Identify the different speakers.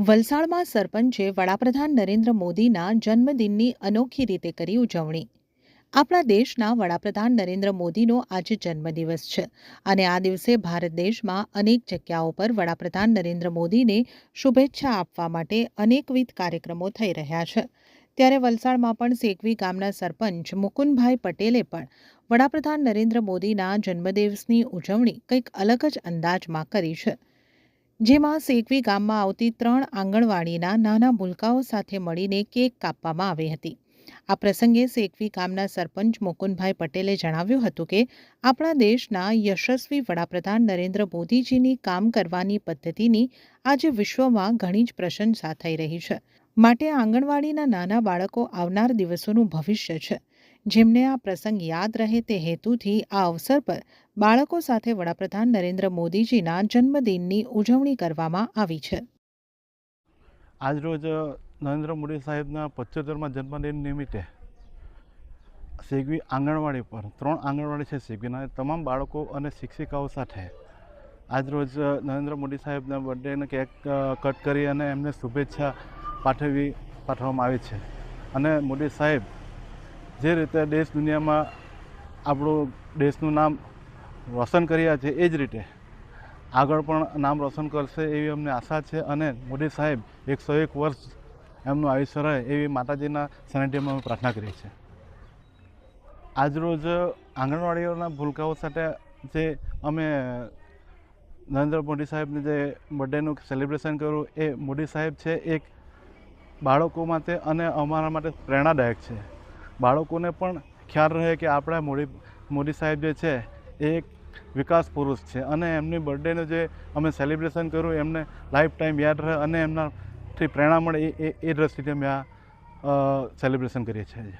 Speaker 1: વલસાડમાં સરપંચે વડાપ્રધાન નરેન્દ્ર મોદીના જન્મદિનની અનોખી રીતે કરી ઉજવણી. આપણા દેશના વડાપ્રધાન નરેન્દ્ર મોદીનો આજે જન્મદિવસ છે અને આ દિવસે ભારત દેશમાં અનેક જગ્યાઓ પર વડાપ્રધાન નરેન્દ્ર મોદીને શુભેચ્છા આપવા માટે અનેકવિધ કાર્યક્રમો થઈ રહ્યા છે. ત્યારે વલસાડમાં પણ સેકવી ગામના સરપંચ મુકુંદભાઈ પટેલે પણ વડાપ્રધાન નરેન્દ્ર મોદીના જન્મદિવસની ઉજવણી કંઈક અલગ જ અંદાજમાં કરી છે. જેમાં સેકવી ગામમાં આવતી ત્રણ આંગણવાડીના નાના ભૂલકાઓ સાથે મળીને કેક કાપવામાં આવી હતી. આ પ્રસંગે સેકવી ગામના સરપંચ મુકુંદભાઈ પટેલે જણાવ્યું હતું કે, આપણા દેશના યશસ્વી વડાપ્રધાન નરેન્દ્ર મોદીજીની કામ કરવાની પદ્ધતિની આજે વિશ્વમાં ઘણી જ પ્રશંસા થઈ રહી છે. માટે આંગણવાડીના નાના બાળકો આવનાર દિવસોનું ભવિષ્ય છે. જેમને આ પ્રસંગ યાદ રહે તે હેતુથી આ અવસર પર બાળકો સાથે વડાપ્રધાન નરેન્દ્ર મોદીજીના જન્મદિનની ઉજવણી કરવામાં આવી છે.
Speaker 2: આજરોજ નરેન્દ્ર મોદી સાહેબના પચોતેરમાં જન્મદિન નિમિત્તે સેગવી આંગણવાડી પર, ત્રણ આંગણવાડી છે સેગવીના તમામ બાળકો અને શિક્ષિકાઓ સાથે આજરોજ નરેન્દ્ર મોદી સાહેબના બર્થડેને કેક કટ કરી અને એમને શુભેચ્છા પાઠવી, પાઠવવામાં આવી છે. અને મોદી સાહેબ જે રીતે દેશ દુનિયામાં આપણું દેશનું નામ રોશન કર્યા છે, એ જ રીતે આગળ પણ નામ રોશન કરશે એવી અમને આશા છે અને મોદી સાહેબ એકસો એક વર્ષ એમનું આયુષ્ય રહે એવી માતાજીના સાનિધ્યમાં અમે પ્રાર્થના કરીએ છીએ. આજરોજ આંગણવાડીઓના ભૂલકાઓ સાથે જે અમે નરેન્દ્ર મોદી સાહેબને જે બર્થડેનું સેલિબ્રેશન કર્યું, એ મોદી સાહેબ છે એક બાળકો માટે અને અમારા માટે પ્રેરણાદાયક છે. બાળકોને પણ ખ્યાલ રહે કે આપણા મોદી મોદી સાહેબ જે છે, એ એક વિકાસ પુરુષ છે. અને એમની બર્થડેનું જે અમે સેલિબ્રેશન કર્યું, એમને લાઈફ ટાઈમ યાદ રહે અને એમનાથી પ્રેરણા મળે એ એ દ્રષ્ટિથી અમે આ સેલિબ્રેશન કરીએ છીએ.